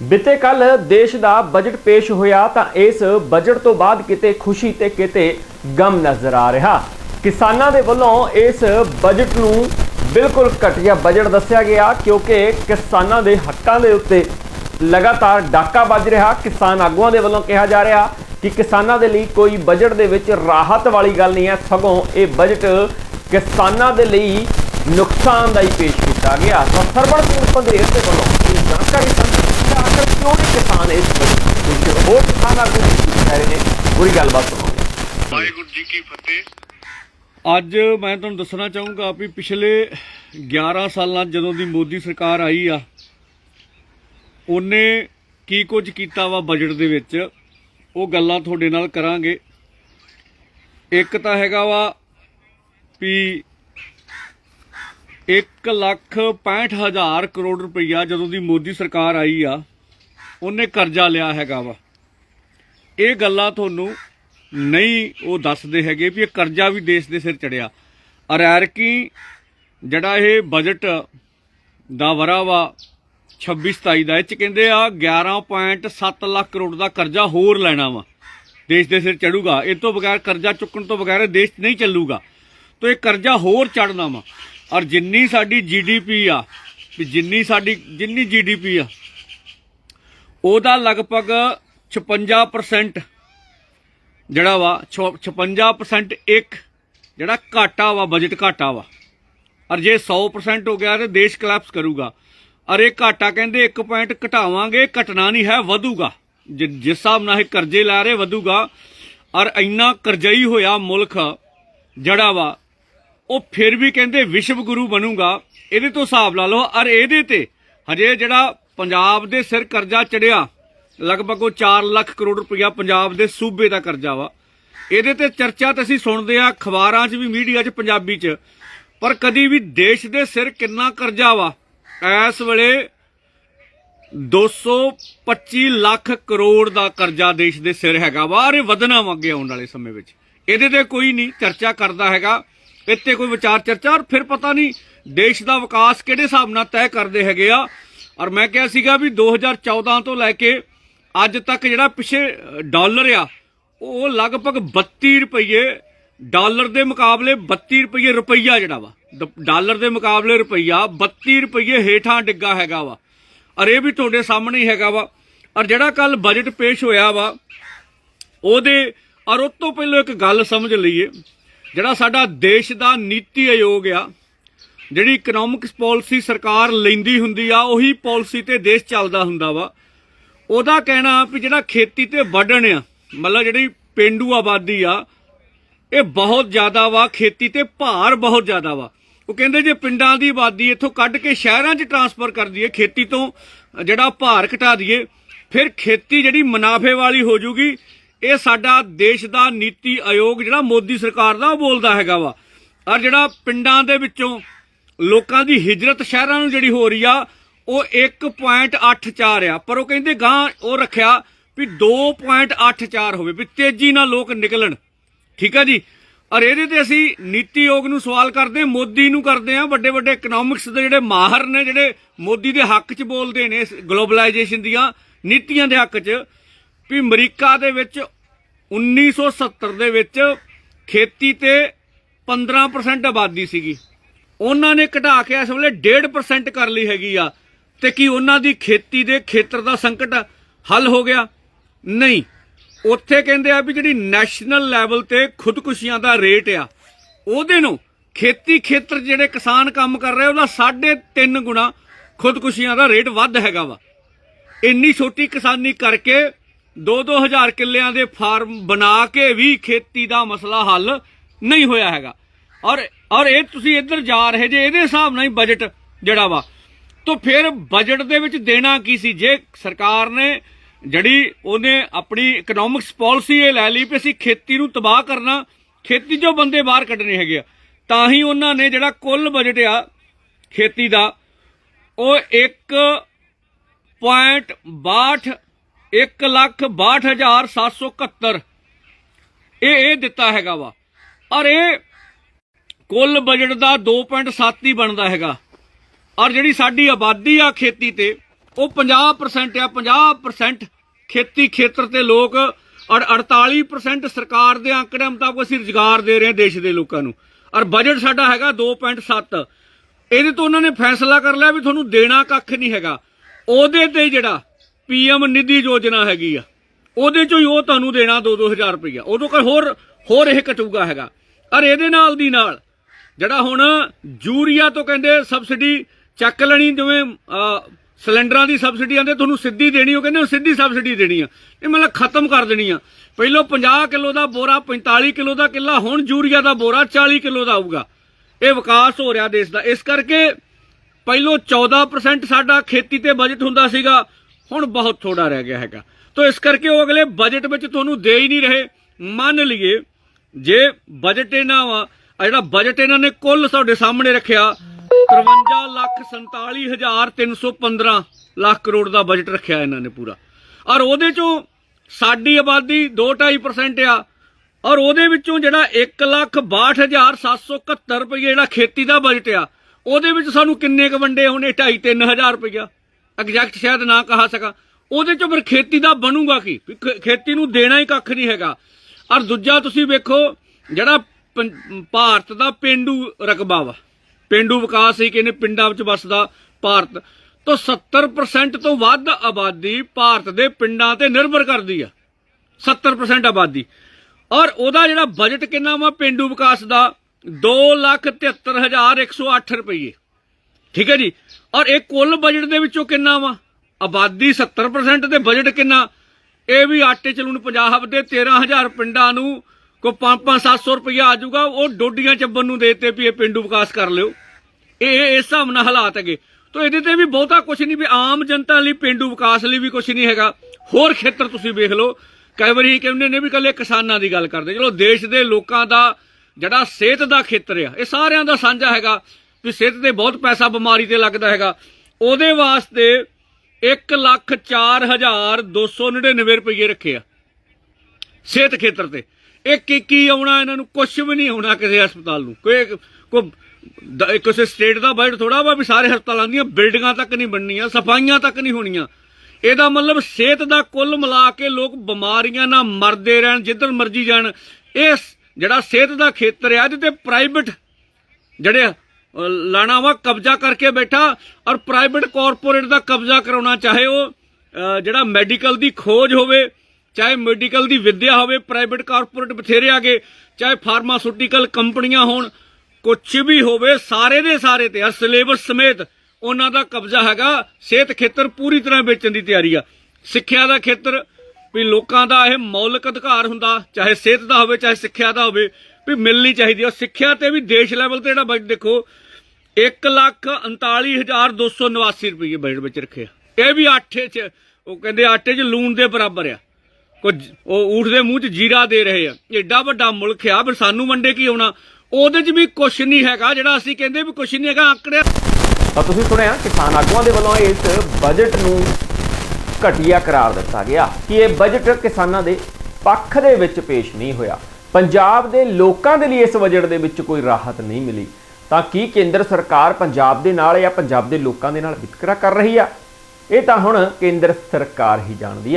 ਬੀਤੇ ਕੱਲ ਦੇਸ਼ ਦਾ ਬਜਟ ਪੇਸ਼ ਹੋਇਆ ਤਾਂ ਇਸ ਬਜਟ ਤੋਂ ਬਾਅਦ ਕਿਤੇ ਖੁਸ਼ੀ ਤੇ ਕਿਤੇ ਗਮ ਨਜ਼ਰ ਆ ਰਿਹਾ। ਕਿਸਾਨਾਂ ਦੇ ਵੱਲੋਂ ਇਸ ਬਜਟ ਨੂੰ ਬਿਲਕੁਲ ਘਟੀਆ ਬਜਟ ਦੱਸਿਆ ਗਿਆ ਕਿਉਂਕਿ ਕਿਸਾਨਾਂ ਦੇ ਹੱਕਾਂ ਦੇ ਉੱਤੇ ਲਗਾਤਾਰ ਡਾਕਾ ਵੱਜ ਰਿਹਾ। ਕਿਸਾਨ ਆਗੂਆਂ ਦੇ ਵੱਲੋਂ ਕਿਹਾ ਜਾ ਰਿਹਾ ਕਿ ਕਿਸਾਨਾਂ ਦੇ ਲਈ ਕੋਈ ਬਜਟ ਦੇ ਵਿੱਚ ਰਾਹਤ ਵਾਲੀ ਗੱਲ ਨਹੀਂ ਹੈ। ਸਗੋਂ ਇਹ ਬਜਟ ਕਿਸਾਨਾਂ ਦੇ ਲਈ ਨੁਕਸਾਨਦਾਈ ਪੇਸ਼ ਕੀਤਾ ਗਿਆ। ਤਾਂ ਸਰਵਣ ਸਿੰਘ ਪੰਧੇਰ ਦੇ ਵੱਲੋਂ ਇਹ ਜਾਣਕਾਰੀ ਕਿਉਂ ਨਹੀਂ ਕਿਸਾਨ ਇਸ ਖੁਸ਼ ਹੋਰ ਕਿਸਾਨ ਆਗੂ ਕੀ ਕਹਿ ਰਹੇ ਨੇ ਪੂਰੀ ਗੱਲਬਾਤ ਸੁਣਾਉਂਦੇ ਹਾਂ। ਵਾਹਿਗੁਰੂ ਜੀ ਕੀ ਫਤਿਹ। ਅੱਜ ਮੈਂ ਤੁਹਾਨੂੰ ਦੱਸਣਾ ਚਾਹੂੰਗਾ ਵੀ ਪਿਛਲੇ 11 ਸਾਲਾਂ ਜਦੋਂ ਦੀ ਮੋਦੀ ਸਰਕਾਰ ਆਈ ਆ ਉਹਨੇ ਕੀ ਕੁਝ ਕੀਤਾ ਵਾ ਬਜਟ ਦੇ ਵਿੱਚ ਉਹ ਗੱਲਾਂ ਤੁਹਾਡੇ ਨਾਲ ਕਰਾਂਗੇ। ਇੱਕ ਤਾਂ ਹੈਗਾ ਵਾ ਵੀ 1 ਲੱਖ 65 ਹਜ਼ਾਰ ਕਰੋੜ ਰੁਪਈਆ ਜਦੋਂ ਦੀ ਮੋਦੀ ਸਰਕਾਰ ਆਈ ਆ ਉਹਨੇ ਕਰਜ਼ਾ ਲਿਆ ਹੈਗਾ ਵਾ। ਇਹ ਗੱਲਾਂ ਤੁਹਾਨੂੰ ਨਹੀਂ ਉਹ ਦੱਸਦੇ ਹੈਗੇ ਵੀ ਇਹ ਕਰਜ਼ਾ ਵੀ ਦੇਸ਼ ਦੇ ਸਿਰ ਚੜਿਆ। ਅਰੈਰਕੀ ਜਿਹੜਾ ਇਹ ਬਜਟ ਦਾ ਵਰਾ ਵਾ 26 27 ਦਾ, ਇਹ ਚ ਕਹਿੰਦੇ ਆ 11.7 ਲੱਖ ਕਰੋੜ ਦਾ ਕਰਜ਼ਾ ਹੋਰ ਲੈਣਾ ਵਾ। ਦੇਸ਼ ਦੇ ਸਿਰ ਚੜੂਗਾ। ਇਹ ਤੋਂ ਬਗੈਰ ਕਰਜ਼ਾ ਚੁੱਕਣ ਤੋਂ ਬਗੈਰ ਇਹ ਦੇਸ਼ ਨਹੀਂ ਚੱਲੂਗਾ। ਤੋ ਇਹ ਕਰਜ਼ਾ ਹੋਰ ਚੜਨਾ ਵਾ। ਔਰ ਜਿੰਨੀ ਸਾਡੀ ਜੀਡੀਪੀ ਆ, ਵੀ ਜਿੰਨੀ ਸਾਡੀ, ਜਿੰਨੀ ਜੀਡੀਪੀ ਆ ਉਹਦਾ ਲਗਭਗ 56% ਜਿਹੜਾ ਵਾ, ਛੋ- 56% ਇੱਕ ਜਿਹੜਾ ਘਾਟਾ ਵਾ ਬਜਟ ਘਾਟਾ ਵਾ। ਔਰ ਜੇ 100% ਹੋ ਗਿਆ ਤੇ ਦੇਸ਼ ਕਲੈਪਸ ਕਰੂਗਾ। ਔਰ ਇਹ ਘਾਟਾ ਕਹਿੰਦੇ 1 ਪੁਆਇੰਟ ਘਟਾਵਾਂਗੇ, ਘਟਣਾ ਨਹੀਂ ਹੈ, ਵਧੂਗਾ। ਜਿਸ ਹਿਸਾਬ ਨਾਲ ਇਹ ਕਰਜ਼ੇ ਲੈ ਰਹੇ, ਵਧੂਗਾ। ਔਰ ਇੰਨਾ ਕਰਜ਼ਈ ਹੋਇਆ ਮੁਲਕ ਜਿਹੜਾ ਵਾ, ਉਹ ਫਿਰ ਵੀ ਕਹਿੰਦੇ ਵਿਸ਼ਵ ਗੁਰੂ ਬਣੂਗਾ। ਇਹਦੇ ਤੋਂ ਹਿਸਾਬ ਲਾ ਲਓ। ਔਰ ਇਹਦੇ ਤੇ ਹਜੇ ਜਿਹੜਾ ਪੰਜਾਬ ਦੇ ਸਿਰ ਕਰਜ਼ਾ ਚੜਿਆ, ਲਗਭਗ ਉਹ 4 ਲੱਖ ਕਰੋੜ ਰੁਪਇਆ ਪੰਜਾਬ ਦੇ ਸੂਬੇ ਦਾ ਕਰਜ਼ਾ ਵਾ। ਇਹਦੇ ਤੇ ਚਰਚਾ ਤਾਂ ਅਸੀਂ ਸੁਣਦੇ ਆ ਅਖਬਾਰਾਂ 'ਚ ਵੀ, ਮੀਡੀਆ 'ਚ, ਪੰਜਾਬੀ 'ਚ। ਪਰ ਕਦੀ ਵੀ ਦੇਸ਼ ਦੇ ਸਿਰ ਕਿੰਨਾ ਕਰਜ਼ਾ ਵਾ? ਇਸ ਵੇਲੇ 225 ਲੱਖ ਕਰੋੜ ਦਾ ਕਰਜ਼ਾ ਦੇਸ਼ ਦੇ ਸਿਰ ਹੈਗਾ ਵਾ ਔਰ ਇਹ ਵਧਣਾ ਵਾ ਆਉਣ ਵਾਲੇ ਸਮੇਂ ਵਿੱਚ। ਇਹਦੇ ਤੇ ਕੋਈ ਨਹੀਂ ਚਰਚਾ ਕਰਦਾ ਹੈਗਾ। ਇੱਥੇ ਕੋਈ ਵਿਚਾਰ ਚਰਚਾ ਔਰ ਫਿਰ ਪਤਾ ਨਹੀਂ ਦੇਸ਼ ਦਾ ਵਿਕਾਸ ਕਿਹੜੇ ਹਿਸਾਬ ਨਾਲ ਤੈਅ ਕਰਦੇ ਹੈਗੇ ਆ। ਔਰ ਮੈਂ ਕਿਹਾ ਸੀਗਾ ਵੀ 2014 ਤੋਂ ਲੈ ਕੇ ਅੱਜ ਤੱਕ ਜਿਹੜਾ ਪਿਛੇ ਡਾਲਰ ਆ, ਉਹ ਲਗਭਗ 32 ਰੁਪਏ ਡਾਲਰ ਦੇ ਮੁਕਾਬਲੇ 32 ਰੁਪਏ ਰੁਪਈਆ ਜਿਹੜਾ ਵਾ। ਡਾਲਰ ਦੇ ਮੁਕਾਬਲੇ ਰੁਪਈਆ 32 ਰੁਪਏ ਹੇਠਾਂ ਡਿੱਗਾ ਹੈਗਾ ਵਾ। ਔਰ ਇਹ ਵੀ ਤੁਹਾਡੇ ਸਾਹਮਣੇ ਹੀ ਹੈਗਾ ਵਾ। ਔਰ ਜਿਹੜਾ ਕੱਲ ਬਜਟ ਪੇਸ਼ ਹੋਇਆ ਵਾ, ਉਹਦੇ, ਔਰ ਉਸ ਤੋਂ ਪਹਿਲਾਂ ਇੱਕ ਗੱਲ ਸਮਝ ਲਈਏ, ਜਿਹੜਾ ਸਾਡਾ ਦੇਸ਼ ਦਾ ਨੀਤੀ ਆਯੋਗ ਆ ਜਿਹੜੀ ਇਕਨੋਮਿਕਸ ਪਾਲਿਸੀ ਸਰਕਾਰ ਲੈਂਦੀ ਹੁੰਦੀ ਆ, ਉਹੀ ਪਾਲਿਸੀ ਤੇ ਦੇਸ਼ ਚੱਲਦਾ ਹੁੰਦਾ ਵਾ। ਉਹਦਾ ਕਹਿਣਾ ਵੀ ਜਿਹੜਾ ਖੇਤੀ ਤੇ ਵੱਢਣ ਆ, ਮਤਲਬ ਜਿਹੜੀ ਪਿੰਡੂ ਆਬਾਦੀ ਆ, ਇਹ ਬਹੁਤ ਜ਼ਿਆਦਾ ਵਾ, ਖੇਤੀ ਤੇ ਭਾਰ ਬਹੁਤ ਜ਼ਿਆਦਾ ਵਾ। ਉਹ ਕਹਿੰਦੇ ਜੇ ਪਿੰਡਾਂ ਦੀ ਆਬਾਦੀ ਇੱਥੋਂ ਕੱਢ ਕੇ ਸ਼ਹਿਰਾਂ 'ਚ ਟਰਾਂਸਫਰ ਕਰ ਦਈਏ, ਖੇਤੀ ਤੋਂ ਜਿਹੜਾ ਭਾਰ ਘਟਾ ਦਈਏ, ਫਿਰ ਖੇਤੀ ਜਿਹੜੀ ਮੁਨਾਫੇ ਵਾਲੀ ਹੋ ਜੂਗੀ, ਇਹ ਸਾਡਾ ਦੇਸ਼ ਦਾ ਨੀਤੀ ਆਯੋਗ ਜਿਹੜਾ ਮੋਦੀ ਸਰਕਾਰ ਦਾ ਉਹ ਬੋਲਦਾ ਹੈਗਾ ਵਾ। ਔਰ ਜਿਹੜਾ ਪਿੰਡਾਂ ਦੇ ਵਿੱਚੋਂ ਲੋਕਾਂ ਦੀ ਹਿਜਰਤ ਸ਼ਹਿਰਾਂ ਨੂੰ ਜਿਹੜੀ ਹੋ ਰਹੀ ਆ ਉਹ 1.84 ਆ। ਪਰ ਉਹ ਕਹਿੰਦੇ ਗਾਂ ਉਹ ਰੱਖਿਆ ਵੀ 2.84 ਹੋਵੇ ਵੀ ਤੇਜ਼ੀ ਨਾਲ ਲੋਕ ਨਿਕਲਣ। ਠੀਕ ਆ ਜੀ? ਔਰ ਇਹਦੇ ਤੇ ਅਸੀਂ ਨੀਤੀ ਆਯੋਗ ਨੂੰ ਸਵਾਲ ਕਰਦੇ ਹਾਂ, ਮੋਦੀ ਨੂੰ ਕਰਦੇ ਆ। ਵੱਡੇ ਵੱਡੇ ਇਕਨੋਮਿਕਸ ਦੇ ਜਿਹੜੇ ਮਾਹਰ ਨੇ ਜਿਹੜੇ ਮੋਦੀ ਦੇ ਹੱਕ 'ਚ ਬੋਲਦੇ ਨੇ ਗਲੋਬਲਾਈਜੇਸ਼ਨ ਦੀਆਂ ਨੀਤੀਆਂ ਦੇ ਹੱਕ 'ਚ ਵੀ ਅਮਰੀਕਾ ਦੇ ਵਿੱਚ 1970 ਦੇ ਵਿੱਚ ਖੇਤੀ ਤੇ 15% ਆਬਾਦੀ ਸੀਗੀ। ਉਹਨਾਂ ਨੇ ਘਟਾ ਕੇ ਇਸ ਵੇਲੇ 1.5% ਕਰ ਲਈ ਹੈਗੀ ਆ। ਤੇ ਕੀ ਉਹਨਾਂ ਦੀ ਖੇਤੀ ਦੇ ਖੇਤਰ ਦਾ ਸੰਕਟ ਹੱਲ ਹੋ ਗਿਆ? ਨਹੀਂ। ਉੱਥੇ ਕਹਿੰਦੇ ਆ ਵੀ ਜਿਹੜੀ ਨੈਸ਼ਨਲ ਲੈਵਲ ਤੇ ਖੁਦਕੁਸ਼ੀਆਂ ਦਾ ਰੇਟ ਆ, ਉਹਦੇ ਨੂੰ ਖੇਤੀ ਖੇਤਰ ਜਿਹੜੇ ਕਿਸਾਨ ਕੰਮ ਕਰ ਰਹੇ ਉਹਦਾ 3.5 ਗੁਣਾ ਖੁਦਕੁਸ਼ੀਆਂ ਦਾ ਰੇਟ ਵੱਧ ਹੈਗਾ ਵਾ। ਇੰਨੀ ਛੋਟੀ ਕਿਸਾਨੀ ਕਰਕੇ 2-2000 ਕਿੱਲਿਆਂ ਦੇ ਫਾਰਮ ਬਣਾ ਕੇ ਵੀ ਖੇਤੀ ਦਾ ਮਸਲਾ ਹੱਲ ਨਹੀਂ ਹੋਇਆ ਹੈਗਾ। ਔਰ ਔਰ ਇਹ ਤੁਸੀਂ ਇੱਧਰ ਜਾ ਰਹੇ ਜੇ, ਇਹਦੇ ਹਿਸਾਬ ਨਾਲ ਹੀ ਬਜਟ ਜਿਹੜਾ ਵਾ। ਤਾਂ ਫਿਰ ਬਜਟ ਦੇ ਵਿੱਚ ਦੇਣਾ ਕੀ ਸੀ? ਜੇ ਸਰਕਾਰ ਨੇ ਜਿਹੜੀ ਉਹਨੇ ਆਪਣੀ ਇਕਨੋਮਿਕਸ ਪਾਲਿਸੀ ਇਹ ਲੈ ਲਈ ਵੀ ਅਸੀਂ ਖੇਤੀ ਨੂੰ ਤਬਾਹ ਕਰਨਾ, ਖੇਤੀ 'ਚੋਂ ਬੰਦੇ ਬਾਹਰ ਕੱਢਣੇ ਹੈਗੇ ਆ, ਤਾਂ ਹੀ ਉਹਨਾਂ ਨੇ ਜਿਹੜਾ ਕੁੱਲ ਬਜਟ ਆ ਖੇਤੀ ਦਾ, ਉਹ 1 ਪੁਆਇੰਟ 62 1 ਲੱਖ 62771 ਇਹ ਇਹ ਦਿੱਤਾ ਹੈਗਾ ਵਾ। ਔਰ ਇਹ ਕੁੱਲ ਬਜਟ ਦਾ 2.7 ਹੀ ਬਣਦਾ ਹੈਗਾ। ਔਰ ਜਿਹੜੀ ਸਾਡੀ ਆਬਾਦੀ ਆ ਖੇਤੀ ਤੇ, ਉਹ 50% ਆ 50% ਖੇਤੀ ਖੇਤਰ ਤੇ ਲੋਕ, ਔਰ 48% ਸਰਕਾਰ ਦੇ ਅੰਕੜਿਆਂ ਮੁਤਾਬਕ ਅਸੀਂ ਰੁਜ਼ਗਾਰ ਦੇ ਰਹੇ ਹਾਂ ਦੇਸ਼ ਦੇ ਲੋਕਾਂ ਨੂੰ। ਔਰ ਬਜਟ ਸਾਡਾ ਹੈਗਾ 2.7 ਇਹਦੇ ਤੋਂ ਉਹਨਾਂ ਨੇ ਫੈਸਲਾ ਕਰ ਲਿਆ ਵੀ ਤੁਹਾਨੂੰ ਦੇਣਾ ਕੱਖ ਨਹੀਂ ਹੈਗਾ। ਉਹਦੇ ਤੇ ਜਿਹੜਾ ਪੀਐਮ ਨਿਧੀ ਯੋਜਨਾ ਹੈਗੀ ਆ, ਉਹਦੇ ਚੋਂ ਹੀ ਉਹ ਤੁਹਾਨੂੰ ਦੇਣਾ 2-2000 ਰੁਪਈਆ। ਉਦੋਂ ਕੋਈ ਹੋਰ ਹੋਰ ਇਹ ਕਟੂਗਾ ਹੈਗਾ। ਔਰ ਇਹਦੇ ਨਾਲ ਦੀ ਨਾਲ ਜਿਹੜਾ ਹੁਣ ਯੂਰੀਆ ਤੋਂ ਕਹਿੰਦੇ ਸਬਸਿਡੀ ਚੱਕ ਲੈਣੀ, ਜਿਵੇਂ ਸਿਲੰਡਰਾਂ ਦੀ ਸਬਸਿਡੀ ਆਂਦੇ, ਤੁਹਾਨੂੰ ਸਿੱਧੀ ਦੇਣੀ, ਉਹ ਕਹਿੰਦੇ ਉਹ ਸਿੱਧੀ ਸਬਸਿਡੀ ਦੇਣੀ ਆ। ਇਹ ਮਤਲਬ ਖਤਮ ਕਰ ਦੇਣੀ ਆ। ਪਹਿਲਾਂ 50 ਕਿਲੋ ਦਾ ਬੋਰਾ 45 ਕਿਲੋ ਦਾ ਕਿੱਲਾ, ਹੁਣ ਯੂਰੀਆ ਦਾ ਬੋਰਾ 40 ਕਿਲੋ ਦਾ ਆਊਗਾ। ਇਹ ਵਿਕਾਸ ਹੋ ਰਿਹਾ ਦੇਸ਼ ਦਾ। ਇਸ ਕਰਕੇ ਪਹਿਲੋਂ 14% ਸਾਡਾ ਖੇਤੀ ਤੇ ਬਜਟ ਹੁੰਦਾ ਸੀਗਾ, ਹੁਣ ਬਹੁਤ ਥੋੜਾ ਰਹਿ ਗਿਆ ਹੈਗਾ। ਤਾਂ ਇਸ ਕਰਕੇ ਉਹ ਅਗਲੇ ਬਜਟ ਵਿੱਚ ਤੁਹਾਨੂੰ ਦੇ ਹੀ ਨਹੀਂ ਰਹੇ। ਮੰਨ ਲਈਏ, ਜੇ ਬਜਟ ਇਹਨਾਂ ਵਾ ਆਹ ਜਿਹੜਾ ਬਜਟ ਇਹਨਾਂ ਨੇ ਕੁੱਲ ਤੁਹਾਡੇ ਸਾਹਮਣੇ ਰੱਖਿਆ 53 ਲੱਖ 47315 ਲੱਖ ਕਰੋੜ ਦਾ ਬਜਟ ਰੱਖਿਆ ਇਹਨਾਂ ਨੇ ਪੂਰਾ। ਔਰ ਉਹਦੇ ਚੋਂ ਸਾਡੀ ਆਬਾਦੀ 2.5% ਆ, ਔਰ ਉਹਦੇ ਵਿੱਚੋਂ ਜਿਹੜਾ 162771 ਰੁਪਏ ਜਿਹੜਾ ਖੇਤੀ ਦਾ ਬਜਟ ਆ, ਉਹਦੇ ਵਿੱਚ ਸਾਨੂੰ ਕਿੰਨੇ ਕ ਵੰਡੇ ਹੋਣੇ? 2.5 3000 ਰੁਪਇਆ ਐਗਜ਼ੈਕਟ ਸ਼ਾਇਦ ਨਾ ਕਹਾ ਸਕਾਂ। ਉਹਦੇ ਚੋਂ ਫਿਰ ਖੇਤੀ ਦਾ ਬਣੂਗਾ ਕੀ? ਖੇਤੀ ਨੂੰ ਦੇਣਾ ਹੀ ਕੱਖ ਨਹੀਂ ਹੈਗਾ। ਔਰ ਦੂਜਾ ਤੁਸੀਂ ਵੇਖੋ, ਜਿਹੜਾ ਭਾਰਤ ਦਾ ਪਿੰਡੂ ਰਕਬਾ ਵਾ। ਪਿੰਡੂ ਵਿਕਾਸ ਹੀ ਕਹਿੰਦੇ ਪਿੰਡਾਂ ਵਿੱਚ ਵੱਸਦਾ ਭਾਰਤ। ਤੋਂ 70% ਤੋਂ ਵੱਧ ਆਬਾਦੀ ਭਾਰਤ ਦੇ ਪਿੰਡਾਂ ਤੇ ਨਿਰਭਰ ਕਰਦੀ ਆ। 70% ਆਬਾਦੀ। ਔਰ ਉਹਦਾ ਜਿਹੜਾ ਬਜਟ ਕਿੰਨਾ ਵਾ ਪਿੰਡੂ ਵਿਕਾਸ ਦਾ? 273108 ਰੁਪਏ ਠੀਕ ਹੈ ਜੀ? ਔਰ ਇਹ ਕੁੱਲ ਬਜਟ ਦੇ ਵਿੱਚੋਂ ਕਿੰਨਾ ਵਾ? ਆਬਾਦੀ 70% ਤੇ ਬਜਟ ਕਿੰਨਾ? ਇਹ ਵੀ ਆਟੇ ਚਲੂਣ ਪੰਜਾਬ ਦੇ 13000 ਪਿੰਡਾਂ ਨੂੰ ਕੋ 5-5-700 ਰੁਪਇਆ ਆ ਜਾਊਗਾ, ਉਹ ਡੋਡੀਆਂ ਚੱਬਣ ਨੂੰ ਦੇਤੇ ਵੀ ਇਹ ਪਿੰਡੂ ਵਿਕਾਸ ਕਰ ਲਿਓ। ਇਹ ਇਹ ਇਸ ਹਿਸਾਬ ਨਾਲ ਹਾਲਾਤ ਹੈਗੇ। ਤੋ ਇਹਦੇ ਤੇ ਵੀ ਬਹੁਤਾ ਕੁਝ ਨਹੀਂ ਵੀ ਆਮ ਜਨਤਾ ਲਈ ਪਿੰਡੂ ਵਿਕਾਸ ਲਈ ਵੀ ਕੁਝ ਨਹੀਂ ਹੈਗਾ। ਹੋਰ ਖੇਤਰ ਤੁਸੀਂ ਵੇਖ ਲਓ। ਕਈ ਵਾਰੀ ਕਹਿੰਦੇ ਨੇ ਵੀ ਕੱਲੇ ਕਿਸਾਨਾਂ ਦੀ ਗੱਲ ਕਰਦੇ। ਚਲੋ ਦੇਸ਼ ਦੇ ਲੋਕਾਂ ਦਾ ਜਿਹੜਾ ਸਿਹਤ ਦਾ ਖੇਤਰ ਆ, ਇਹ ਸਾਰਿਆਂ ਦਾ ਸਾਂਝਾ ਹੈਗਾ ਵੀ ਸਿਹਤ ਤੇ ਬਹੁਤ ਪੈਸਾ ਬਿਮਾਰੀ ਤੇ ਲੱਗਦਾ ਹੈਗਾ। ਉਹਦੇ ਵਾਸਤੇ 104299 ਰੁਪਏ ਰੱਖੇ ਆ। ਸਿਹਤ ਖੇਤਰ ਤੇ। ਇਹ ਕੀ ਕੀ ਆਉਣਾ ਇਹਨਾਂ ਨੂੰ ਕੁਝ ਵੀ ਨਹੀਂ ਆਉਣਾ ਕਿਸੇ ਹਸਪਤਾਲ ਨੂੰ। ਕੋਈ ਕੋਈ ਕਿਸੇ ਸਟੇਟ ਦਾ ਬਜਟ ਥੋੜਾ ਵਾ ਵੀ ਸਾਰੇ ਹਸਪਤਾਲਾਂ ਦੀਆਂ ਬਿਲਡਿੰਗਾਂ ਤੱਕ ਨਹੀਂ ਬਣਨੀਆਂ ਸਫਾਈਆਂ ਤੱਕ ਨਹੀਂ ਹੋਣੀਆਂ। ਇਹਦਾ ਮਤਲਬ ਸਿਹਤ ਦਾ ਕੁੱਲ ਮਿਲਾ ਕੇ ਲੋਕ ਬਿਮਾਰੀਆਂ ਨਾਲ ਮਰਦੇ ਰਹਿਣ ਜਿੱਧਰ ਮਰਜ਼ੀ ਜਾਣ। ਇਹ ਜਿਹੜਾ ਸਿਹਤ ਦਾ ਖੇਤਰ ਹੈ ਇਹਦੇ ਤੇ ਪ੍ਰਾਈਵੇਟ ਜਿਹੜੇ ਅਹ, ਲਾਣਾ ਵਾ ਕਬਜ਼ਾ ਕਰਕੇ ਬੈਠਾ ਔਰ ਪ੍ਰਾਈਵੇਟ ਕਾਰਪੋਰੇਟ ਦਾ ਕਬਜ਼ਾ ਕਰਾਉਣਾ ਚਾਹੇ ਉਹ ਜਿਹੜਾ ਮੈਡੀਕਲ ਦੀ ਖੋਜ ਹੋਵੇ ਚਾਹੇ ਮੈਡੀਕਲ ਦੀ ਵਿੱਦਿਆ ਹੋਵੇ ਪ੍ਰਾਈਵੇਟ ਕਾਰਪੋਰੇਟ ਬਥੇਰੇ ਆਗੇ ਚਾਹੇ ਫਾਰਮਾਸਿਊਟੀਕਲ ਕੰਪਨੀਆਂ ਹੋਣ ਕੁਝ ਵੀ ਹੋਵੇ, ਸਾਰੇ ਦੇ ਸਾਰੇ ਤੇ ਸਿਲੇਬਸ ਸਮੇਤ ਉਹਨਾਂ ਦਾ ਕਬਜ਼ਾ ਹੈਗਾ, ਸਿਹਤ ਖੇਤਰ ਪੂਰੀ ਤਰ੍ਹਾਂ ਵੇਚਣ ਦੀ ਤਿਆਰੀ ਆ। ਸਿੱਖਿਆ ਦਾ ਖੇਤਰ, ਵੀ ਲੋਕਾਂ ਦਾ ਇਹ ਮੌਲਿਕ ਅਧਿਕਾਰ ਹੁੰਦਾ, ਚਾਹੇ ਸਿਹਤ ਦਾ ਹੋਵੇ, ਚਾਹੇ ਸਿੱਖਿਆ ਦਾ ਹੋਵੇ, ਵੀ ਮਿਲਣੀ ਚਾਹੀਦੀ ਆ। ਸਿੱਖਿਆ ਤੇ ਵੀ ਦੇਸ਼ ਲੈਵਲ ਤੇ ਜਿਹੜਾ ਬਜਟ ਦੇਖੋ 139289 ਰੁਪਏ ਬਜਟ ਵਿੱਚ ਰੱਖਿਆ। ਇਹ ਵੀ ਆਟੇ 'ਚ, ਉਹ ਕਹਿੰਦੇ ਆਟੇ 'ਚ ਲੂਣ ਦੇ ਬਰਾਬਰ ਆ। ਕੁਝ ਉਹ ਊਠ ਦੇ ਮੂੰਹ 'ਚ ਜੀਰਾ ਦੇ ਰਹੇ ਆ। ਏਡਾ ਵੱਡਾ ਮੁਲਕ ਆ, ਫਿਰ ਸਾਨੂੰ ਵੰਡੇ ਕੀ ਆਉਣਾ ਉਹਦੇ 'ਚ ਵੀ ਕੁਝ ਨਹੀਂ ਹੈਗਾ, ਜਿਹੜਾ ਅਸੀਂ ਕਹਿੰਦੇ ਵੀ ਕੁਝ ਨਹੀਂ ਹੈਗਾ ਆંકੜਿਆ ਤਾਂ ਤੁਸੀਂ ਸੁਣਿਆ, ਕਿਸਾਨ ਆਗੂਆਂ ਦੇ ਵੱਲੋਂ ਇਸ ਬਜਟ ਨੂੰ ਘਟੀਆ ਕਰਾਰ ਦਿੱਤਾ ਗਿਆ ਕਿ ਇਹ ਬਜਟ ਕਿਸਾਨਾਂ ਦੇ ਪੱਖ ਦੇ ਵਿੱਚ ਪੇਸ਼ ਨਹੀਂ ਹੋਇਆ। ਪੰਜਾਬ ਦੇ ਲੋਕਾਂ ਦੇ ਲਈ ਇਸ ਬਜਟ ਦੇ ਵਿੱਚ ਕੋਈ ਰਾਹਤ ਨਹੀਂ ਮਿਲੀ। ਤਾਂ ਕੀ ਕੇਂਦਰ ਸਰਕਾਰ ਪੰਜਾਬ ਦੇ ਨਾਲ ਜਾਂ ਪੰਜਾਬ ਦੇ ਲੋਕਾਂ ਦੇ ਨਾਲ ਵਿਤਕਰਾ ਕਰ ਰਹੀ ਆ? ਇਹ ਤਾਂ ਹੁਣ ਕੇਂਦਰ ਸਰਕਾਰ ਹੀ ਜਾਣਦੀ ਆ।